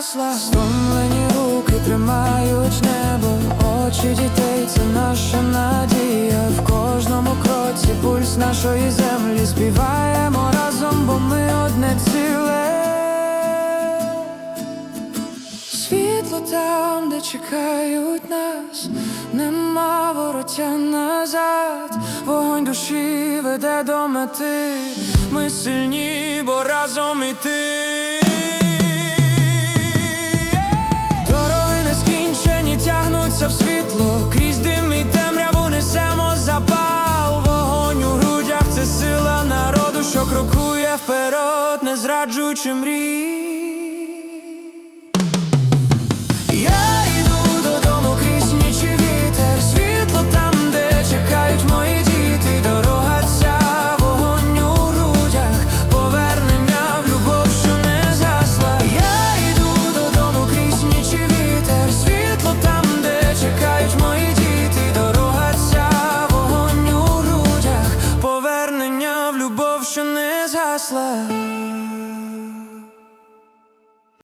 гасла, Стомлені руки тримають небо, очі дітей, це наша надія. В кожному кроці пульс нашої землі співаємо разом, бо ми одне ціле. Світло там, де чекають нас, нема вороття назад, вогонь душі веде до мети, ми сильні, бо разом і ти. не зраджуючи мрії. любов, що не згасла.